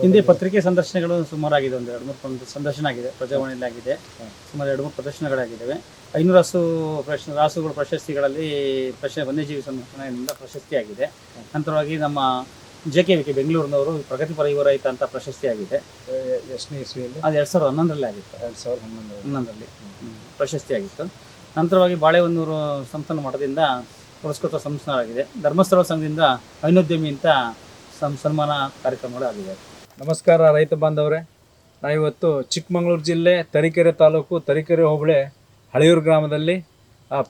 ಹಿಂದೆ ಪತ್ರಿಕೆ ಸಂದರ್ಶನಗಳು ಸುಮಾರಾಗಿದೆ ಒಂದು ಎರಡು ಮೂರು ಸಂದರ್ಶನ ಆಗಿದೆ ಪ್ರಜಾವಾಣಿಯಲ್ಲಿ ಆಗಿದೆ. ಸುಮಾರು ಎರಡು ಮೂರು ಪ್ರದರ್ಶನಗಳಾಗಿದ್ದಾವೆ. ಐನೂರು ಹಸು ಪ್ರಶ್ನೆ ರಾಸುಗಳ ಪ್ರಶಸ್ತಿಗಳಲ್ಲಿ ಪ್ರಶ್ನೆ ವನ್ಯಜೀವಿ ಸಂರಕ್ಷಣೆಯಿಂದ ಪ್ರಶಸ್ತಿ ಆಗಿದೆ. ನಂತರವಾಗಿ ನಮ್ಮ ಜೆ ಕೆ ವಿ ಕೆ ಬೆಂಗಳೂರಿನವರು ಪ್ರಗತಿಪರ ಯುವ ರೈತ ಅಂತ ಪ್ರಶಸ್ತಿ ಆಗಿದೆ. ಎಷ್ಟನೇ ಇಸ್ವಿಯಲ್ಲಿ? ಅದು ಎರಡು ಸಾವಿರದ ಹನ್ನೊಂದರಲ್ಲಿ ಆಗಿತ್ತು. ಎರಡು ಸಾವಿರದ ಹನ್ನೊಂದು ಹನ್ನೊಂದರಲ್ಲಿ ಪ್ರಶಸ್ತಿಯಾಗಿತ್ತು ಪ್ರಶಸ್ತಿ ಆಗಿತ್ತು. ನಂತರವಾಗಿ ಬಾಳೆಹೊನ್ನೂರು ಸಂಸ್ಥಾನ ಮಠದಿಂದ ಪುರಸ್ಕೃತ ಸಂಸ್ಥಾನವಾಗಿದೆ. ಧರ್ಮಸ್ಥಳ ಸಂಘದಿಂದ ಐನೋದ್ಯಮಿ ಅಂತ ಸಂ- ಸನ್ಮಾನ ಕಾರ್ಯಕ್ರಮಗಳು ಆಗಿದೆ ನಮಸ್ಕಾರ ರೈತ ಬಾಂಧವರೇ. ನಾವಿವತ್ತು ಚಿಕ್ಕಮಗಳೂರು ಜಿಲ್ಲೆ ತರೀಕೆರೆ ತಾಲೂಕು ತರೀಕೆರೆ ಹೋಬಳಿ ಹಳೆಯೂರು ಗ್ರಾಮದಲ್ಲಿ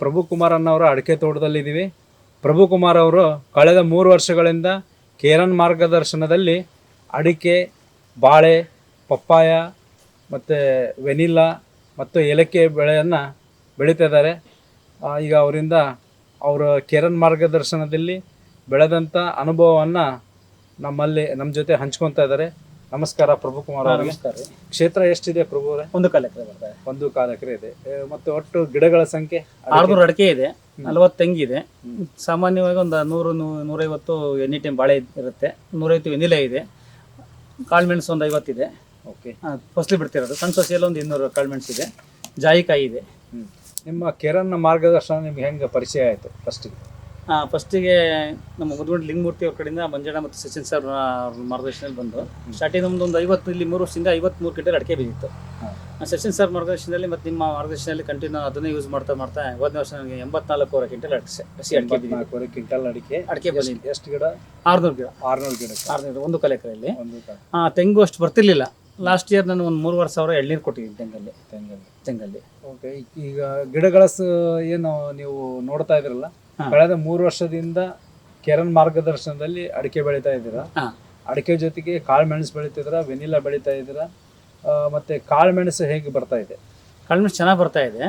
ಪ್ರಭು ಕುಮಾರ್ ಅನ್ನೋರ ಅಡಿಕೆ ತೋಟದಲ್ಲಿದ್ದೀವಿ ಪ್ರಭು ಕುಮಾರ್ ಅವರು ಕಳೆದ ಮೂರು ವರ್ಷಗಳಿಂದ ಕೇರನ್ ಮಾರ್ಗದರ್ಶನದಲ್ಲಿ ಅಡಿಕೆ, ಬಾಳೆ, ಪಪ್ಪಾಯ ಮತ್ತು ವೆನಿಲಾ ಮತ್ತು ಏಲಕ್ಕಿ ಬೆಳೆಯನ್ನು ಬೆಳೀತಾ ಇದ್ದಾರೆ. ಈಗ ಅವರಿಂದ ಅವರ ಕೇರನ್ ಮಾರ್ಗದರ್ಶನದಲ್ಲಿ ಬೆಳೆದಂಥ ಅನುಭವವನ್ನು ನಮ್ಮಲ್ಲಿ ನಮ್ಮ ಜೊತೆ ಹಂಚ್ಕೊಂತ ಇದ್ದಾರೆ ನಮಸ್ಕಾರ ಪ್ರಭು ಕುಮಾರ್ ಅವರಿಗೆ. ನಮಸ್ಕಾರ ರೀ. ಕ್ಷೇತ್ರ ಎಷ್ಟಿದೆ ಪ್ರಭು ಅವರೇ? ಒಂದು ಕಾಲ ಎಕರೆ ಬರ್ತಾರೆ ಒಂದು ಕಾಲ ಎಕರೆ ಇದೆ. ಏ, ಮತ್ತೆ ಒಟ್ಟು ಗಿಡಗಳ ಸಂಖ್ಯೆ? ಆರ್ನೂರು ಅಡಿಕೆ ಇದೆ. ನಲವತ್ತು ತೆಂಗಿದೆ ಸಾಮಾನ್ಯವಾಗಿ ಒಂದು ನೂರು ನೂ- ನೂರೈವತ್ತು ಎನಿ ಟೈಮ್ ಬಾಳೆ ಇರುತ್ತೆ. ನೂರೈವತ್ತು ವೆನಿಲೆ ಇದೆ. ಕಾಳುಮೆಣಸು ಒಂದು ಐವತ್ತಿದೆ. ಓಕೆ. ಫಸ್ಲು ಬಿಡ್ತಿರೋದು. ಸಣ್ಣ ಸೊಸೆಯಲ್ಲಿ ಒಂದು ಇನ್ನೂರು ಕಾಳುಮೆಣಸು ಇದೆ. ಜಾಯಿಕಾಯಿ ಇದೆ. ಹ್ಮ್. ನಿಮ್ಮ ಕೆರನ್ ಮಾರ್ಗದರ್ಶನ ನಿಮ್ಗೆ ಹೆಂಗೆ ಪರಿಚಯ ಆಯಿತು ಫಸ್ಟಿಗೆ ಫಸ್ಟಿಗೆ ನಮ್ಮ ಮುದ್ಗುಂಡ್ ಲಿಂಗಮೂರ್ತಿ ಅವ್ರ ಕಡೆಯಿಂದ ಮಂಜಣ್ಣ ಮತ್ತು ಸಚಿನ್ ಸರ್ ಅವ್ರ ಮಾರ್ಗದರ್ಶನದಲ್ಲಿ ಬಂದು ಸ್ಟಾರ್ಟಿಂಗ್ ನಮ್ದು ಒಂದು ಐವತ್ತು ಇಲ್ಲಿ ಮೂರು ವರ್ಷದಿಂದ ಐವತ್ಮೂರು ಗಂಟೆಲಿ ಅಡಿಕೆ ಬಿದ್ದಿತ್ತು ಸಚಿನ್ ಸರ್ ಮಾರ್ಗದರ್ಶನದಲ್ಲಿ ಮತ್ತು ನಿಮ್ಮ ಮಾರ್ಗದರ್ಶನದಲ್ಲಿ ಕಂಟಿನ್ಯೂ ಅದನ್ನೇ ಯೂಸ್ ಮಾಡ್ತಾ ಮಾಡ್ತಾ ಹೋದನೇ ವರ್ಷ ನನಗೆ ಎಂಬತ್ನಾಲ್ಕೂವರೆ ಕ್ವಿಂಟಲ್ ಅಡಿಕೆ ಹಸಿ ಅಡಿಕೆ ಕ್ವಿಂಟಲ್ ಅಡಿಕೆ. ಅಡಿಕೆ ಬಂದಿದೆ ಎಷ್ಟು ಗಿಡ? ಆರ್ನೂರು ಗಿಡ. ಆರ್ನೂರು ಗಿಡ ಆರ್ನೂರು ಒಂದು ಕಲೆ ಎಕರೆಯಲ್ಲಿ. ಹಾಂ ತೆಂಗು ಅಷ್ಟು ಬರ್ತಿರ್ಲಿಲ್ಲ. ಲಾಸ್ಟ್ ಇಯರ್ ನಾನು ಒಂದು ಮೂರುವರೆ ಸಾವಿರ ಎಳ್ನೀರು ಕೊಟ್ಟಿದ್ದೀನಿ ತೆಂಗಲ್ಲಿ. ತೆಂಗಲ್ಲಿ. ತೆಂಗಲ್ಲಿ. ಓಕೆ ಈಗ ಗಿಡಗಳ ಏನು ನೀವು ನೋಡ್ತಾ ಇದ್ರಲ್ಲ. ಕಳೆದ ಮೂರು ವರ್ಷದಿಂದ ಕೆರನ್ ಮಾರ್ಗದರ್ಶನದಲ್ಲಿ ಅಡಿಕೆ ಬೆಳೀತಾ ಇದ್ದೀರಾ? ಅಡಿಕೆ ಜೊತೆಗೆ ಕಾಳುಮೆಣಸು ಬೆಳೀತಿದ್ದೀರಾ? ವೆನಿಲಾ ಬೆಳೀತಾ ಇದ್ದೀರಾ ಮತ್ತೆ ಕಾಳುಮೆಣಸು ಹೇಗೆ ಬರ್ತಾ ಇದೆ? ಕಾಳುಮೆಣಸು ಚೆನ್ನಾಗಿ ಬರ್ತಾ ಇದೆ.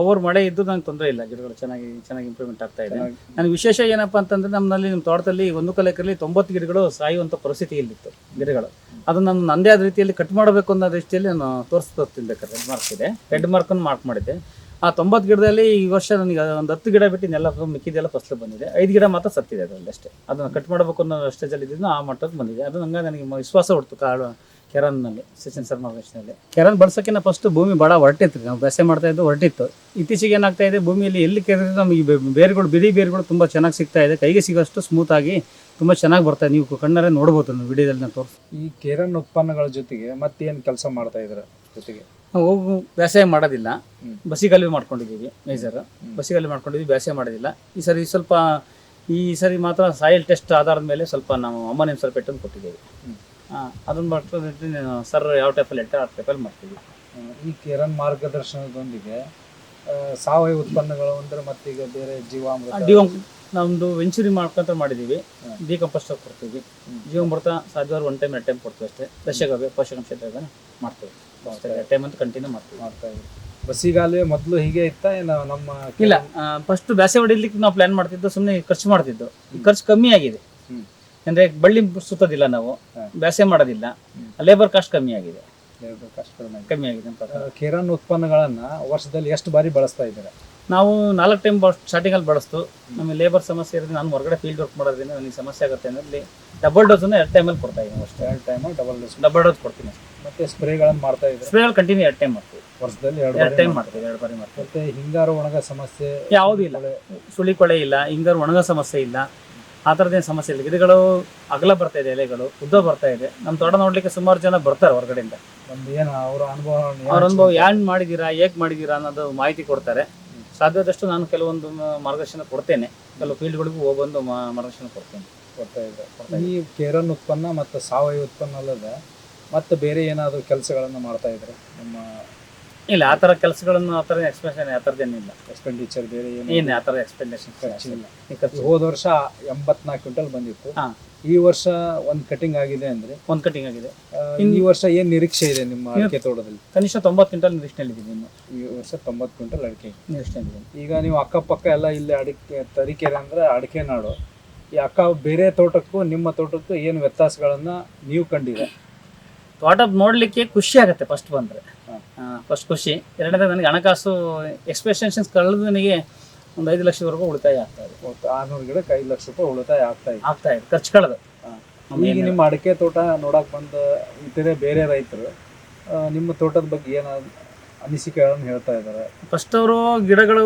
ಓವರ್ ಮಳೆ ಇದ್ದು ನಂಗೆ ತೊಂದರೆ ಇಲ್ಲ ಗಿಡಗಳು ಚೆನ್ನಾಗಿ ಚೆನ್ನಾಗಿ ಇಂಪ್ರೂವ್ಮೆಂಟ್ ಆಗ್ತಾ ಇದೆ. ನನಗೆ ವಿಶೇಷ ಏನಪ್ಪ ಅಂತಂದ್ರೆ ನಮ್ಮಲ್ಲಿ ನಮ್ಮ ತೋಟದಲ್ಲಿ ಒಂದು ಕಲೆ ಎಕರೆಯಲ್ಲಿ ತೊಂಬತ್ತು ಗಿಡಗಳು ಸಾಯುವಂಥ ಪರಿಸ್ಥಿತಿ ಇಲ್ಲಿತ್ತು ಗಿಡಗಳು. ಅದನ್ನು ನಾನು ನಂದೇ ಆದ ರೀತಿಯಲ್ಲಿ ಕಟ್ ಮಾಡಬೇಕು ಅನ್ನೋ ದೃಷ್ಟಿಯಲ್ಲಿ ನಾನು ತೋರಿಸ್ತೀನಿ ಬೇಕಾದ್ರೆ ರೆಡ್ ಮಾರ್ಕ್ ಇದೆ. ರೆಡ್ ಮಾರ್ಕನ್ನು ಮಾರ್ಕ್ ಮಾಡಿದ್ದೆ. ಆ ತೊಂಬತ್ತು ಗಿಡದಲ್ಲಿ ಈ ವರ್ಷ ನನಗೆ ಒಂದು ಹತ್ತು ಗಿಡ ಬಿಟ್ಟು ಎಲ್ಲ ಮಿಕ್ಕಿದೆಲ್ಲ ಫಸಲು ಬಂದಿದೆ. ಐದು ಗಿಡ ಮಾತ್ರ ಸತ್ತಿದೆ ಅದರಲ್ಲಿ ಅಷ್ಟೇ. ಅದನ್ನು ಕಟ್ ಮಾಡಬೇಕು ಅನ್ನೋ ಸ್ಟೇಜಲ್ಲಿ ಇದ್ದಿದ್ದು ಆ ಮಟ್ಟಕ್ಕೆ ಬಂದಿದೆ. ಅದು ನಂಗೆ ನನಗೆ ವಿಶ್ವಾಸ ಹೊಡ್ತು ಕಾಳು, ಕೆರನ್ನಲ್ಲಿ, ಸಚಿನ್ ಶರ್ಮಾ ವೇಷನಲ್ಲಿ ಕೆರನ್ ಬಳಸೋಕ್ಕಿಂತ ಫಸ್ಟ್ ಭೂಮಿ ಭಾಳ ಹೊರಟಿತ್ತು. ನಾವು ಬೆಸೆ ಮಾಡ್ತಾ ಇದ್ದು ಹೊರಟಿತ್ತು. ಇತ್ತೀಚೆಗೆ ಏನಾಗ್ತಾ ಇದೆ, ಭೂಮಿಯಲ್ಲಿ ಎಲ್ಲಿ ಕೆರೆದ್ರೆ ನಮಗೆ ಬೇರುಗಳು, ಬಿಡಿ ಬೇರುಗಳು ತುಂಬ ಚೆನ್ನಾಗಿ ಸಿಗ್ತಾ ಇದೆ. ಕೈಗೆ ಸಿಗೋಷ್ಟು ಸ್ಮೂತ್ ಆಗಿ ತುಂಬ ಚೆನ್ನಾಗಿ ಬರ್ತಾ ಇದೆ. ನೀವು ಕಣ್ಣಾರೆ ನೋಡ್ಬೋದು ವಿಡಿಯೋದಲ್ಲಿ ನಾನು ತೋರಿಸ್ ಈ ಕೆರನ್ ಉತ್ಪನ್ನಗಳ ಜೊತೆಗೆ ಮತ್ತೇನು ಕೆಲಸ ಮಾಡ್ತಾ ಇದ್ದಾರೆ ಜೊತೆಗೆ? ನಾವು ಹೋಗು ಬೇಸಾಯ ಮಾಡೋದಿಲ್ಲ. ಹ್ಮ್. ಬಸಿಗಾಲಿ ಮಾಡ್ಕೊಂಡಿದ್ದೀವಿ ಮೇಜರ್. ಬಸಿಗಾಲಿ ಮಾಡ್ಕೊಂಡಿದ್ದೀವಿ ಬೇಸಾಯ ಮಾಡೋದಿಲ್ಲ. ಈ ಸರಿ ಸ್ವಲ್ಪ ಈ ಸರಿ ಮಾತ್ರ ಸಾಯಿಲ್ ಟೆಸ್ಟ್ ಆಧಾರದ ಮೇಲೆ ಸ್ವಲ್ಪ ನಾವು ಅಮ್ಮನಿನ ಸ್ವಲ್ಪ ಪೆಟ್ಟನ್ನು ಕೊಟ್ಟಿದ್ದೀವಿ. ಅದನ್ನು ಮಾಡ್ಕೊಂಡು ಸರ್ ಯಾವ ಟೈಪಲ್ಲಿ ಹೇಳ್ತಾರೆ ಆ ಟೈಪಲ್ಲಿ ಮಾಡ್ತೀವಿ. ಈ ಕಿರಣ್ ಮಾರ್ಗದರ್ಶನದೊಂದಿಗೆ ಸಾವಯವ ಉತ್ಪನ್ನಗಳು ಅಂದ್ರೆ ಮತ್ತೀಗ ಬೇರೆ ಜೀವಾಮೃತ. ಡಿಒ ನಮ್ಮದು ವೆಂಚುರಿ ಮಾಡ್ಕೊಂತ ಮಾಡಿದ್ದೀವಿ. ಡಿ ಡಿಕಂಪೋಸ್ಟ್ ಕೊಡ್ತೀವಿ. ಜೀವಾಮೃತ ಸಾಧ್ಯವಾದ್ರೆ ಒನ್ ಟೈಮ್ ಎರಡು ಟೈಮ್ ಕೊಡ್ತೀವಿ ಅಷ್ಟೇ. ದಶಕವೇ ಪೋಷಕಾಂಶ ಮಾಡ್ತೀವಿ. ಎರಡು ಟೈಮ್ ಅಂತ ಕಂಟಿನ್ಯೂ ಮಾಡ್ತೀವಿ ಮಾಡ್ತಾ ಬಸಿಗಾಲುವೆ ಮೊದಲು ಹೀಗೆ ಇತ್ತ ಏನು ನಮ್ಮ ಇಲ್ಲ ಫಸ್ಟ್ ಬ್ಯಾಸೆ ಹೊಡಿಲಿಕ್ಕೆ ನಾವು ಪ್ಲಾನ್ ಮಾಡ್ತಿದ್ದು ಸುಮ್ಮನೆ ಖರ್ಚು ಮಾಡ್ತಿದ್ದು. ಈ ಖರ್ಚು ಕಮ್ಮಿ ಆಗಿದೆ. ಅಂದ್ರೆ ಬಳ್ಳಿ ಸುತ್ತೋದಿಲ್ಲ ನಾವು. ಬ್ಯಾಸೆ ಮಾಡೋದಿಲ್ಲ. ಲೇಬರ್ ಕಾಸ್ಟ್ ಕಮ್ಮಿ ಆಗಿದೆ. ಕಮ್ಮಿ ಆಗಿದೆ ಅಂತ ಆ, ಉತ್ಪನ್ನಗಳನ್ನ ವರ್ಷದಲ್ಲಿ ಎಷ್ಟು ಬಾರಿ ಬಳಸ್ತಾ ಇದ್ದಾರೆ? ನಾವು ನಾಲ್ಕು ಟೈಮ್ ಸ್ಟಾರ್ಟಿಂಗ್ ಅಲ್ಲಿ ಬಳಸ್ತು. ನಮಗೆ ಲೇಬರ್ ಸಮಸ್ಯೆ ಇರೋದ್ರಿಂದ ನಾನು ಹೊರಗಡೆ ಫೀಲ್ಡ್ ವರ್ಕ್ ಮಾಡೋದ್ರಿಂದ ನನಗೆ ಸಮಸ್ಯೆ ಆಗುತ್ತೆ. ಅಂದ್ರೆ ಡಬಲ್ ಡೋಸನ್ನು ಎರಡು ಟೈಮಲ್ಲಿ ಕೊಡ್ತಾ ಇದ್ದೀನಿ ಅಷ್ಟೇ. ಎರಡು time double dose double dose ಕೊಡ್ತೀನಿ ಅಷ್ಟೇ. ಮತ್ತೆ ಸ್ಪ್ರೇಗಳನ್ನು ಮಾಡ್ತಾ ಇದ್ದಾರೆ ಸ್ಪ್ರೇಗಳು ಕಂಟಿನ್ಯೂ ಎರಡು ಟೈಮ್ ಮಾಡ್ತೀವಿ. ವರ್ಷದಲ್ಲಿ ಎರಡು ಎರಡು ಟೈಮ್ ಮಾಡ್ತಾ ಮಾಡ್ತೀವಿ. ಎರಡು ಬಾರಿ ಮಾಡ್ತೀವಿ. ಮತ್ತೆ ಹಿಂಗಾರು ಒಣಗ ಸಮಸ್ಯೆ ಯಾವುದೂ ಇಲ್ಲ. ಸುಳಿ ಕೊಳೆ ಇಲ್ಲ ಹಿಂಗಾರು ಒಣಗ ಸಮಸ್ಯೆ ಇಲ್ಲ. ಆ ಥರದ್ದೇನು ಸಮಸ್ಯೆ ಇಲ್ಲ. ಗಿಡಗಳು ಅಗಲ ಬರ್ತಾ ಇದೆ ಎಲೆಗಳು ಉದ್ದ ಬರ್ತಾ ಇದೆ. ನಮ್ಮ ತೋಟ ನೋಡ್ಲಿಕ್ಕೆ ಸುಮಾರು ಜನ ಬರ್ತಾರೆ ಹೊರಗಡೆಯಿಂದ. ಒಂದು ಏನು ಅವರ ಅನುಭವ ಅವ್ರ ಅನುಭವ ಏನು ಮಾಡಿದ್ದೀರಾ ಹೇಗೆ ಮಾಡಿದ್ದೀರಾ ಅನ್ನೋದು ಮಾಹಿತಿ ಕೊಡ್ತಾರೆ. ಸಾಧ್ಯದಷ್ಟು ನಾನು ಕೆಲವೊಂದು ಮ- ಮಾರ್ಗದರ್ಶನ ಕೊಡ್ತೇನೆ. ಕೆಲವು ಫೀಲ್ಡ್ಗಳಿಗೂ ಹೋಗ್ಬಂದು ಮಾ- ಮಾರ್ಗದರ್ಶನ ಕೊಡ್ತೇನೆ. ಕೊಡ್ತಾ ಇದ್ದಾರೆ. ಈ ಕೇರನ್ ಉತ್ಪನ್ನ ಮತ್ತು ಸಾವಯವ ಉತ್ಪನ್ನ ಅಲ್ಲದೆ ಮತ್ತೆ ಬೇರೆ ಏನಾದರೂ ಕೆಲಸಗಳನ್ನು ಮಾಡ್ತಾ ಇದ್ರೆ ನಮ್ಮ ಇಲ್ಲ ಆ ಥರ ಕೆಲಸಗಳನ್ನು ಆ ಥರ ಎಕ್ಸ್ಪೆನ್ಷನ್ ಆ ಥರದ್ದೇನಿಲ್ಲ ಎಕ್ಸ್ಪೆಂಡಿಚರ್ ಬೇರೆ ಏನು ಆ ಥರ ಎಕ್ಸ್ಪೆಂಡೇಷನ್ ಖರ್ಚಿಲ್ಲ. ಹೋದ ವರ್ಷ ಎಂಬತ್ನಾಲ್ಕು ಕ್ವಿಂಟಲ್ ಬಂದಿತ್ತು. ಹಾ. ಈ ವರ್ಷ ಒಂದು ಕಟಿಂಗ್ ಆಗಿದೆ ಅಂದ್ರೆ ಒಂದು ಕಟಿಂಗ್ ಆಗಿದೆ. ಈ ವರ್ಷ ಏನು ನಿರೀಕ್ಷೆ ಇದೆ ನಿಮ್ಮ ಅಡಿಕೆ ತೋಟದಲ್ಲಿ? ಕನಿಷ್ಠ ತೊಂಬತ್ತು ಕ್ವಿಂಟಲ್ ನಿರೀಕ್ಷೆಯಲ್ಲಿದ್ದೀನಿ ನಿಮ್ಮ ಈ ವರ್ಷ ತೊಂಬತ್ತು ಕ್ವಿಂಟಲ್ ಅಡಿಕೆ ನಿರೀಕ್ಷೆಯಲ್ಲಿದ್ದೀನಿ ಈಗ ನೀವು ಅಕ್ಕಪಕ್ಕ ಎಲ್ಲ ಇಲ್ಲಿ ಅಡಿಕೆ ತರೀಕೆರೆ ಅಂದ್ರೆ ಅಡಿಕೆ ನಾಡು. ಈ ಅಕ್ಕ ಬೇರೆ ತೋಟಕ್ಕೂ ನಿಮ್ಮ ತೋಟಕ್ಕೂ ಏನು ವ್ಯತ್ಯಾಸಗಳನ್ನು ನೀವು ಕಂಡಿದೆ ತೋಟ ನೋಡಲಿಕ್ಕೆ ಖುಷಿ ಆಗುತ್ತೆ ಫಸ್ಟ್ ಬಂದರೆ. ಫಸ್ಟ್ ಖುಷಿ. ಎರಡನೇದು ನನಗೆ ಹಣಕಾಸು ಎಕ್ಸ್ಪೆಕ್ಟೇಷನ್ಸ್ ಕಳೆದು ನನಗೆ ಒಂದು ಐದು ಲಕ್ಷವರೆಗೂ ಉಳಿತಾಯ ಆಗ್ತಾ ಇದೆ. ಆರ್ನೂರು ಗಿಡಕ್ಕೆ ಐದು ಲಕ್ಷ ರೂಪಾಯಿ ಉಳಿತಾಯ ಆಗ್ತಾ ಇದೆ. ಆಗ್ತಾ ಇದೆ ಖರ್ಚು ಕಳೆದು. ಈಗ ನಿಮ್ಮ ಅಡಿಕೆ ತೋಟ ನೋಡಕ್ಕೆ ಬಂದ ಇತರೆ ಬೇರೆ ರೈತರು ನಿಮ್ಮ ತೋಟದ ಬಗ್ಗೆ ಏನ ಅನಿಸಿಕೆಗಳನ್ನು ಹೇಳ್ತಾ ಇದ್ದಾರೆ. ಫಸ್ಟ್ ಅವರು ಗಿಡಗಳು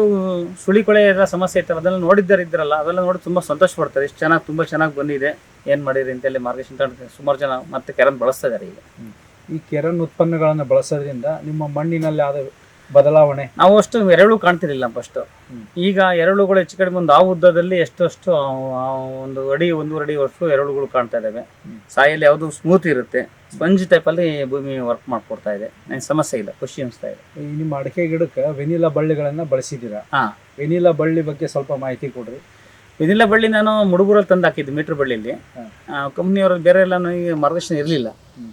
ಸುಳಿ ಕೊಳೆ ಎಲ್ಲ ಸಮಸ್ಯೆ ಇತ್ತು ಅದೆಲ್ಲ ನೋಡಿದ್ದಾರೆ ಇದ್ರಲ್ಲ ಅದೆಲ್ಲ ನೋಡಿ ತುಂಬಾ ಸಂತೋಷ ಪಡ್ತಾರೆ. ಇಷ್ಟು ಚೆನ್ನಾಗಿ ತುಂಬಾ ಚೆನ್ನಾಗಿ ಬಂದಿದೆ. ಏನು ಮಾಡಿರಿ ಅಂತೇಳಿ ಮಾರ್ಗದರ್ಶನ ತಗೊಂಡು ಸುಮಾರು ಜನ ಮತ್ತೆ ಕೆರನ್ ಬಳಸ್ತಾ ಇದ್ದಾರೆ ಈಗ. ಈ ಕೆರನ್ ಉತ್ಪನ್ನಗಳನ್ನು ಬಳಸೋದ್ರಿಂದ ನಿಮ್ಮ ಮಣ್ಣಿನಲ್ಲಿ ಆದ ಬದಲಾವಣೆ. ನಾವು ಅಷ್ಟು ಎರಳು ಕಾಣ್ತಿರ್ಲಿಲ್ಲ ಫಸ್ಟ್ ಈಗ ಎರಳುಗಳು ಹೆಚ್ಚು ಕಡಿಮೆ ಒಂದು ಆ ಉದ್ದದಲ್ಲಿ ಎಷ್ಟಷ್ಟು ಒಂದು ಅಡಿ ಒಂದೂವರೆ ಅಡಿ ವರ್ಷ ಎರಳುಗಳು ಕಾಣ್ತಾ ಇದ್ದಾವೆ. ಸಾಯಲ್ಲಿ ಯಾವುದು ಸ್ಮೂತ್ ಇರುತ್ತೆ. ಸ್ಪಂಜ್ ಟೈಪಲ್ಲಿ ಭೂಮಿ ವರ್ಕ್ ಮಾಡ್ಕೊಡ್ತಾ ಇದೆ. ನನಗೆ ಸಮಸ್ಯೆ ಇಲ್ಲ ಖುಷಿ ಅನಿಸ್ತಾ ಇದೆ. ಈ ನಿಮ್ಮ ಅಡಿಕೆ ಗಿಡಕ್ಕೆ ವೆನಿಲಾ ಬಳ್ಳಿಗಳನ್ನ ಬಳಸಿದ್ದೀರಾ? ಹಾ. ವೆನಿಲಾ ಬಳ್ಳಿ ಬಗ್ಗೆ ಸ್ವಲ್ಪ ಮಾಹಿತಿ ಕೊಡ್ರಿ. ವೆನಿಲಾ ಬಳ್ಳಿ ನಾನು ಮುಡುಗುರಲ್ಲಿ ತಂದು ಹಾಕಿದ್ದು ಮೀಟರ್ ಬಳ್ಳಿಯಲ್ಲಿ. ಕಂಪ್ನಿಯವರು ಬೇರೆ ಎಲ್ಲ ನನಗೆ ಮಾರ್ಗದರ್ಶನ ಇರಲಿಲ್ಲ.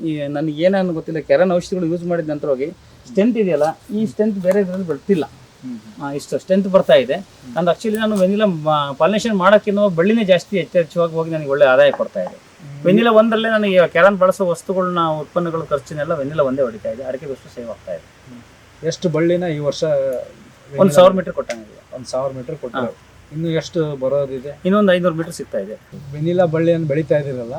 ಈ ನನಗೆ ಏನೇನು ಗೊತ್ತಿಲ್ಲ ಕೆರನ್ ಔಷಧಿಗಳು ಯೂಸ್ ಮಾಡಿದ ನಂತರ ಹೋಗಿ ಸ್ಟ್ರೆಂತ್ ಇದೆಯಲ್ಲ ಈ ಸ್ಟ್ರೆಂತ್ ಬೇರೆ ಇದರಲ್ಲಿ ಬರ್ತಿಲ್ಲ. ಇಷ್ಟು ಸ್ಟ್ರೆಂತ್ ಬರ್ತಾ ಇದೆ. ನಾನು ಆಕ್ಚುಲಿ ನಾನು ವೆನಿಲಾ ಪಾಲಿನೇಷನ್ ಮಾಡೋಕ್ಕಿಂತ ಬಳ್ಳಿನೇ ಜಾಸ್ತಿ ಹೆಚ್ಚೆಚ್ಚುವಾಗಿ ಹೋಗಿ ನನಗೆ ಒಳ್ಳೆ ಆದಾಯ ಕೊಡ್ತಾ ಇದೆ. ವೆನಿಲಾ ಒಂದರಲ್ಲೇ ನನಗೆ ಕ್ಯಾರನ್ ಬಳಸೋ ವಸ್ತುಗಳನ್ನ ಉತ್ಪನ್ನಗಳು ಖರ್ಚಿನೆಲ್ಲ ವೆನಿಲಾ ಒಂದೇ ಹೊಡಿತಾ ಇದೆ. ಅಡಿಕೆ ವಸ್ತು ಸೇವ್ ಆಗ್ತಾ ಇದೆ. ಎಷ್ಟು ಬಳ್ಳಿನ ಈ ವರ್ಷ ಒಂದು ಸಾವಿರ ಮೀಟರ್ ಕೊಟ್ಟಂಗಿದೆ ಒಂದು ಸಾವಿರ ಮೀಟರ್ ಕೊಟ್ಟು ಇನ್ನು ಎಷ್ಟು ಬರೋದಿದೆ? ಇನ್ನೊಂದು ಐನೂರು ಮೀಟರ್ ಸಿಗ್ತಾ ಇದೆ. ವೆನಿಲಾ ಬಳ್ಳಿಯನ್ನು ಬೆಳೀತಾ ಇದ್ದೀರಲ್ಲ?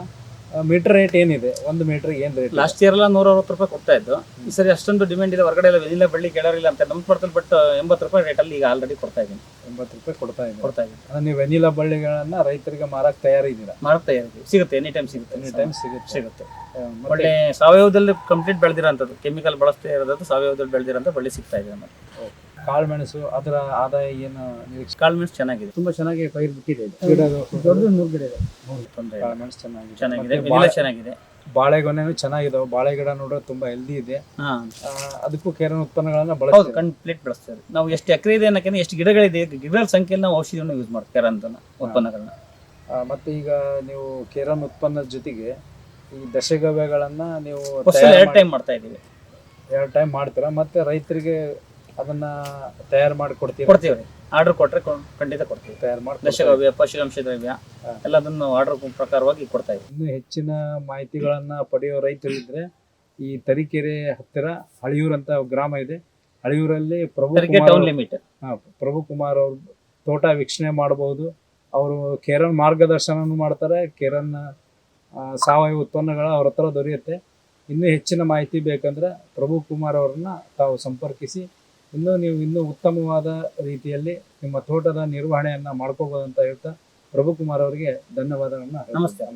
ಮೀಟರ್ ರೇಟ್ ಏನಿದೆ? ಒಂದು ಮೀಟರ್ ಏನು ರೇಟ್ ಲಾಸ್ಟ್ ಇಯರ್ ಎಲ್ಲ ನೂರ ಅರವತ್ತು ರೂಪಾಯಿ ಕೊಡ್ತಾ ಇದ್ದು. ಈ ಸರಿ ಅಷ್ಟೊಂದು ಡಿಮ್ಯಾಂಡ್ ಇದೆ ಹೊರಗಡೆ ಎಲ್ಲ ವೆನಿಲಾ ಬಳ್ಳಿ ಕೇಳೋರಿಲ್ಲ ಅಂತ ನಮ್ಮ ಪಡ್ತಲ್ಲಿ ಬಟ್ ಎಂಬತ್ತು ರೂಪಾಯಿ ರೇಟಲ್ಲಿ ಈಗ ಆಲ್ರೆಡಿ ಕೊಡ್ತಾ ಇದ್ದೀನಿ. ಎಂಬತ್ತು ರೂಪಾಯಿ ಕೊಡ್ತಾ ಇದ್ದೀನಿ ಕೊಡ್ತಾ ಇದ್ದೀನಿ. ಅಂದ್ರೆ ನೀವು ವೆನಿಲಾ ಬಳ್ಳಿಗಳನ್ನ ರೈತರಿಗೆ ಮಾರಕ್ಕೆ ತಯಾರಿದ್ದೀರಾ ಮಾರಕ್ಕೆ ತಯಾರಿದ್ದೀವಿ ಸಿಗುತ್ತೆ ಎನಿ ಟೈಮ್ ಸಿಗುತ್ತೆ. ಎನಿ ಟೈಮ್ ಸಿಗುತ್ತೆ. ಸಿಗುತ್ತೆ ಮತ್ತೆ? ಒಳ್ಳೆ ಸಾವಯವದಲ್ಲಿ ಕಂಪ್ಲೀಟ್ ಬೆಳೆದಿರೋಂಥದ್ದು. ಕೆಮಿಕಲ್ ಬಳಸ್ತಾ ಇರೋದು ಸಾವಯವದಲ್ಲಿ ಬೆಳೆದಿರೋಂಥ ಬಳ್ಳಿ ಸಿಗ್ತಾ ಇದೆ ನಮಗೆ. ಕಾಳುಮೆಣಸು ಅದರ ಆದಾಯ ಏನು ನಿರೀಕ್ಷೆ? ಕಾಳು ಮೆಣಸು ಚೆನ್ನಾಗಿದೆ. ತುಂಬಾ ಚೆನ್ನಾಗಿ ಪೈರ್ ಬಿಟ್ಟಿದೆ ಇದು. ಗಿಡದು ದೊಡ್ಡ ನೂರು ಗಿಡ ಇದೆ. ತೊಂದ್ರೆ ಇಲ್ಲ. ಕಾಳುಮೆಣಸು ಚೆನ್ನಾಗಿದೆ. ಚೆನ್ನಾಗಿದೆ. ಮತ್ತೆ ವೆನಿಲಾ ಚೆನ್ನಾಗಿದೆ. ಬಾಳೆಗೊನೆನೂ ಚೆನ್ನಾಗಿದಾವೆ. ಬಾಳೆ ಗಿಡ ನೋಡ್ರೆ ತುಂಬಾ ಹೆಲ್ದಿ ಇದೆ. ಹಾ. ಆ, ಅದಕ್ಕೂ ಕೇರನ್ ಉತ್ಪನ್ನಗಳನ್ನ ಹೌದು ಬಳಸ್ತೀವಿ. ಕಂಪ್ಲೀಟ್ ಬಳಸ್ತಾರೆ ನಾವು ಎಷ್ಟು ಎಕರೆ ಇದೆ ಅನ್ನಕ್ಕೆ ಎಷ್ಟು ಗಿಡಗಳಿದೆ ಗಿಡಗಳ ಸಂಖ್ಯೆಯಲ್ಲಿ ನಾವು ಔಷಧಿಯನ್ನು ಯೂಸ್ ಮಾಡ್ತಾರೆ ಅಂತ ಉತ್ಪನ್ನಗಳನ್ನ. ಮತ್ತೆ ಈಗ ನೀವು ಕೇರನ್ ಉತ್ಪನ್ನದ ಜೊತೆಗೆ ಈ ದಶಗವ್ಯಗಳನ್ನ ನೀವು ಫಸ್ಟ್ ತಯಾರು ಎರಡು ಟೈಮ್ ಮಾಡ್ತಾ ಇದ್ದೀವಿ. ಎರಡು ಟೈಮ್ ಮಾಡ್ತೀರಾ? ಮತ್ತೆ ರೈತರಿಗೆ ಅದನ್ನ ತಯಾರು ಮಾಡಿ ಕೊಡ್ತೀವಿ. ಕೊಡ್ತೀವಿ. ಆರ್ಡರ್ ಕೊಟ್ರೆ ಖಂಡಿತ ಕೊಡ್ತೀವಿ. ತಯಾರು ಮಾಡಿ ದಶಗವ್ಯ ಪಶುರಾಂಶ ದ್ರವ್ಯ ಎಲ್ಲ ಎಲ್ಲದನ್ನು ಆರ್ಡರ್ ಪ್ರಕಾರವಾಗಿ ಕೊಡ್ತಾ ಇದ್ದೀವಿ. ಇನ್ನು ಹೆಚ್ಚಿನ ಮಾಹಿತಿಗಳನ್ನ ಪಡೆಯೋ ರೈತರಿದ್ರೆ ಈ ತರೀಕೆರೆ ಹತ್ತಿರ ಹಳಿಯೂರ್ ಅಂತ ಗ್ರಾಮ ಇದೆ. ಹಳಿಯೂರಲ್ಲಿ ಪ್ರಭು ಟೌನ್ ಲಿಮಿಟ್ ಹಾ, ಪ್ರಭು ಕುಮಾರ್ ಅವ್ರ ತೋಟ ವೀಕ್ಷಣೆ ಮಾಡಬಹುದು. ಅವರು ಕೇರನ್ ಮಾರ್ಗದರ್ಶನ ಮಾಡ್ತಾರೆ. ಕೇರನ್ ಸಾವಯವ ಉತ್ಪನ್ನಗಳ ಅವ್ರ ಹತ್ರ ದೊರೆಯುತ್ತೆ. ಇನ್ನೂ ಹೆಚ್ಚಿನ ಮಾಹಿತಿ ಬೇಕಂದ್ರೆ ಪ್ರಭು ಕುಮಾರ್ ಅವ್ರನ್ನ ತಾವು ಸಂಪರ್ಕಿಸಿ ಇನ್ನೂ ನೀವು ಇನ್ನೂ ಉತ್ತಮವಾದ ರೀತಿಯಲ್ಲಿ ನಿಮ್ಮ ತೋಟದ ನಿರ್ವಹಣೆಯನ್ನ ಮಾಡ್ಕೋಬಹುದು ಅಂತ ಹೇಳ್ತಾ ಪ್ರಭುಕುಮಾರ್ ಅವರಿಗೆ ಧನ್ಯವಾದಗಳನ್ನ ನಮಸ್ತೆ ನಮಸ್ತೆ. ನಮಸ್ಕಾರ